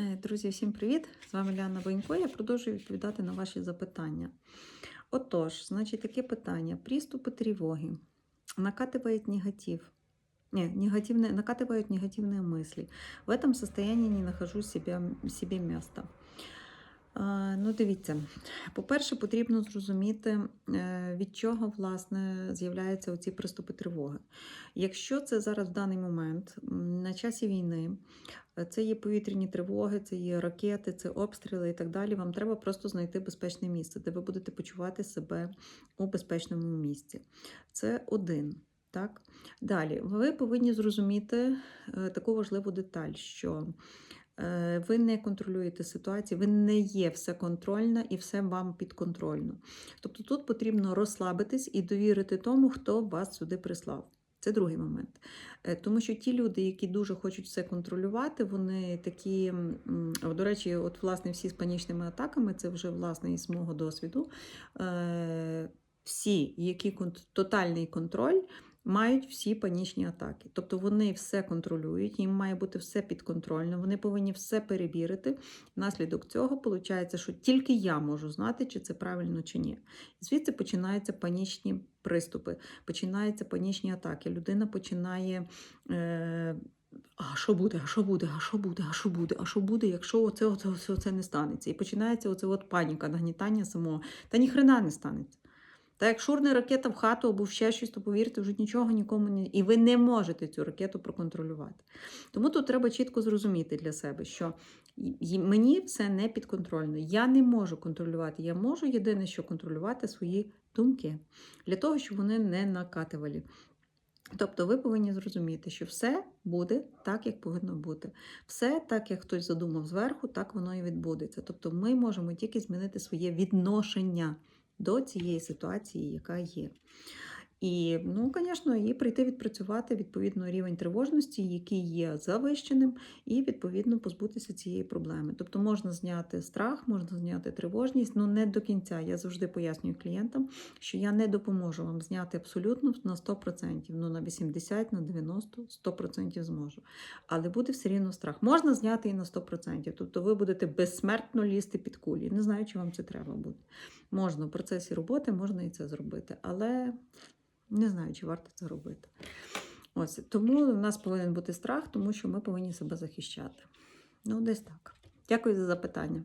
Е, Друзі, всім привіт! З вами Ліана Бонько. Я продовжую відповідати на ваші запитання. Отож, значить, таке питання: приступы тревоги, накатывает негатив. Не, негативные, накатывают негативные мысли. В этом состоянии не нахожу себе, себе места. Ну, дивіться, по-перше, потрібно зрозуміти, е, від чого власне з'являються оці приступи тривоги. Якщо це зараз в даний момент на часі війни, е, це є повітряні тривоги, це є ракети, це обстріли і так далі. Вам треба просто знайти безпечне місце, де ви будете почувати себе у безпечному місці. Це один. Так? Далі, ви повинні зрозуміти е, таку важливу деталь, що ви не контролюєте ситуацію, ви не є всеконтрольна і все вам підконтрольно. Тобто тут потрібно розслабитись і довірити тому, хто вас сюди прислав. Це другий момент. Е, Тому що ті люди, які дуже хочуть все контролювати, вони такі, до речі, от власне всі з панічними атаками, це вже власне із мого досвіду. Е, Всі, які тотальний контроль, мають всі панічні атаки. Тобто вони все контролюють, їм має бути все підконтрольно, вони повинні все перевірити. Внаслідок цього виходить, що тільки я можу знати, чи це правильно чи ні. Звідси починаються панічні приступи, починаються панічні атаки. Людина починає. Е- а що буде, а що буде, а що буде, а що буде, а що буде, якщо оце, оце, оце, оце не станеться? І починається оце от паніка, нагнітання самого. Та ніхрена не станеться. Та як шурне ракета в хату або ще щось, то повірте, вже нічого нікому не. І ви не можете цю ракету проконтролювати. Тому тут треба чітко зрозуміти для себе, що мені все не підконтрольно. Я не можу контролювати. Я можу єдине, що контролювати свої думки для того, щоб вони не накатували. Тобто ви повинні зрозуміти, що все буде так, як повинно бути. Все так, як хтось задумав зверху, так воно і відбудеться. Тобто ми можемо тільки змінити своє відношення до цієї ситуації, яка є. І, ну, звісно, і прийти відпрацювати відповідно рівень тривожності, який є завищеним, і відповідно позбутися цієї проблеми. Тобто можна зняти страх, можна зняти тривожність, ну не до кінця. Я завжди пояснюю клієнтам, що я не допоможу вам зняти абсолютно на 100%, ну на 80, на 90, 100% зможу. Але буде все рівно страх. Можна зняти і на 100%. Тобто ви будете безсмертно лізти під кулі. Не знаю, чи вам це треба буде. Можна в процесі роботи, можна і це зробити, але не знаю, чи варто це робити. Ось тому у нас повинен бути страх, тому що ми повинні себе захищати. Ну, десь так. Дякую за запитання.